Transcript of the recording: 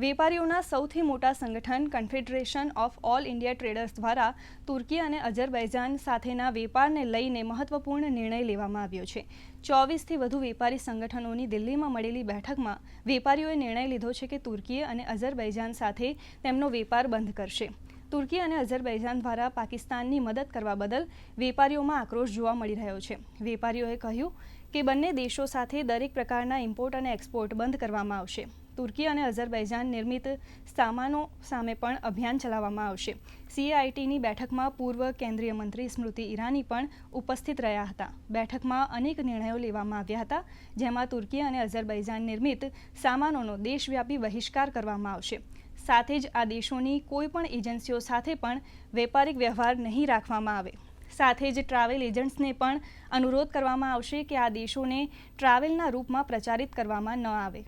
વેપારીઓના સૌથી મોટા સંગઠન confederation of all India traders દ્વારા તુર્કી અને અઝરબૈજાન સાથેના વેપારને લઈને મહત્વપૂર્ણ નિર્ણય લેવામાં આવ્યો છે. ચોવીસથી વધુ વેપારી સંગઠનોની દિલ્હીમાં મળેલી બેઠકમાં વેપારીઓએ નિર્ણય લીધો છે કે તુર્કી અને અઝરબૈજાન સાથે તેમનો વેપાર બંધ કરશે. તુર્કી અને અઝરબૈજાન દ્વારા પાકિસ્તાનની મદદ કરવા બદલ વેપારીઓમાં આક્રોશ જોવા મળી રહ્યો છે. વેપારીઓએ કહ્યું કે બંને દેશો સાથે દરેક પ્રકારના ઇમ્પોર્ટ અને એક્સપોર્ટ બંધ કરવામાં આવશે. તુર્કી અને અઝરબૈજાન નિર્મિત સામાનો સામે પણ અભિયાન ચલાવવામાં આવશે. સીઆઈટીની બેઠકમાં પૂર્વ કેન્દ્રીય મંત્રી સ્મૃતિ ઈરાની પણ ઉપસ્થિત રહ્યા હતા. બેઠકમાં અનેક નિર્ણયો લેવામાં આવ્યા હતા, જેમાં તુર્કી અને અઝરબૈજાન નિર્મિત સામાનોનો દેશવ્યાપી બહિષ્કાર કરવામાં આવશે. સાથે જ આ દેશોની કોઈપણ એજન્સીઓ સાથે પણ વેપારિક વ્યવહાર નહીં રાખવામાં આવે. સાથે જ ટ્રાવેલ એજન્ટ્સને પણ અનુરોધ કરવામાં આવશે કે આ દેશોને ટ્રાવેલના રૂપમાં પ્રચારિત કરવામાં ન આવે.